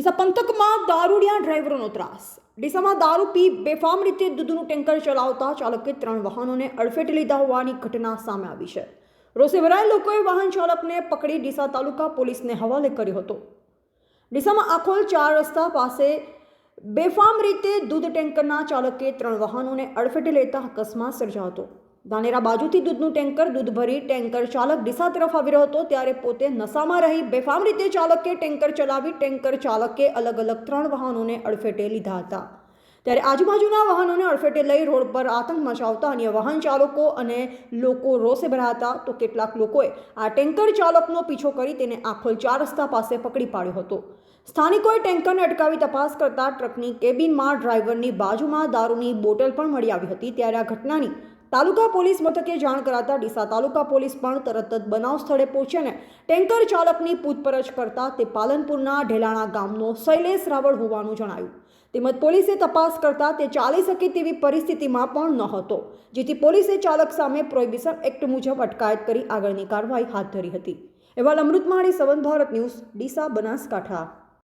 ડીસા પંથકમાં દારૂડિયા ડ્રાઈવરોનો ત્રાસ. ડીસામાં દારૂ પી બેફામ રીતે દૂધનું ટેન્કર ચલાવતા ચાલકે ત્રણ વાહનોને અડફેટે લીધા હોવાની ઘટના સામે આવી છે. રોષે ભરાયેલ લોકોએ વાહન ચાલકને પકડી ડીસા તાલુકા પોલીસને હવાલે કર્યો હતો. ડીસામાં આખોલ ચાર રસ્તા પાસે બેફામ રીતે દૂધ ટેન્કરના ચાલકે ત્રણ વાહનોને અડફેટે લેતા અકસ્માત સર્જાયો હતો. ધાનેરા બાજુથી દૂધનું ટેન્કર દૂધ ભરી ટેન્કર ચાલક ડીસા તરફ આવી રહ્યો હતો ત્યારે પોતે નશામાં રહી બેફામ રીતે ચાલકે ટેન્કર ચલાવી ટેન્કર ચાલકે અલગ અલગ ત્રણ વાહનોને અડફેટે લીધા હતા. ત્યારે આજુબાજુના વાહનોને અડફેટે લઈ રોડ પર આતંક મચાવતા અન્ય વાહન ચાલકો અને લોકો રોષે ભરાતા તો કેટલાક લોકોએ આ ટેન્કર ચાલકનો પીછો કરી તેને આખોલ ચાર રસ્તા પાસે પકડી પાડ્યો હતો. સ્થાનિકોએ ટેન્કરને અટકાવી તપાસ કરતા ટ્રકની કેબિનમાં ડ્રાઈવરની બાજુમાં દારૂની બોટલ પણ મળી આવી હતી. ત્યારે આ ઘટનાની તાલુકા પોલીસ મથકે જાણ કરાતા ડીસા તાલુકા પોલીસ પણ તરત જ બનાવ સ્થળે પહોંચીને ટેન્કર ચાલકની પૂછપરછ કરતા તે પાલનપુરના ઢેલાણા ગામનો શૈલેષ રાવળ હોવાનું જણાયું. તેમજ પોલીસે તપાસ કરતા તે ચાલી શકે તેવી પરિસ્થિતિમાં પણ ન હતો, જેથી પોલીસે ચાલક સામે પ્રોહિબિશન એક્ટ મુજબ અટકાયત કરી આગળની કાર્યવાહી હાથ ધરી હતી. અહેવાલ અમૃતમાળી સવન ભારત ન્યૂઝ, ડીસા બનાસકાંઠા.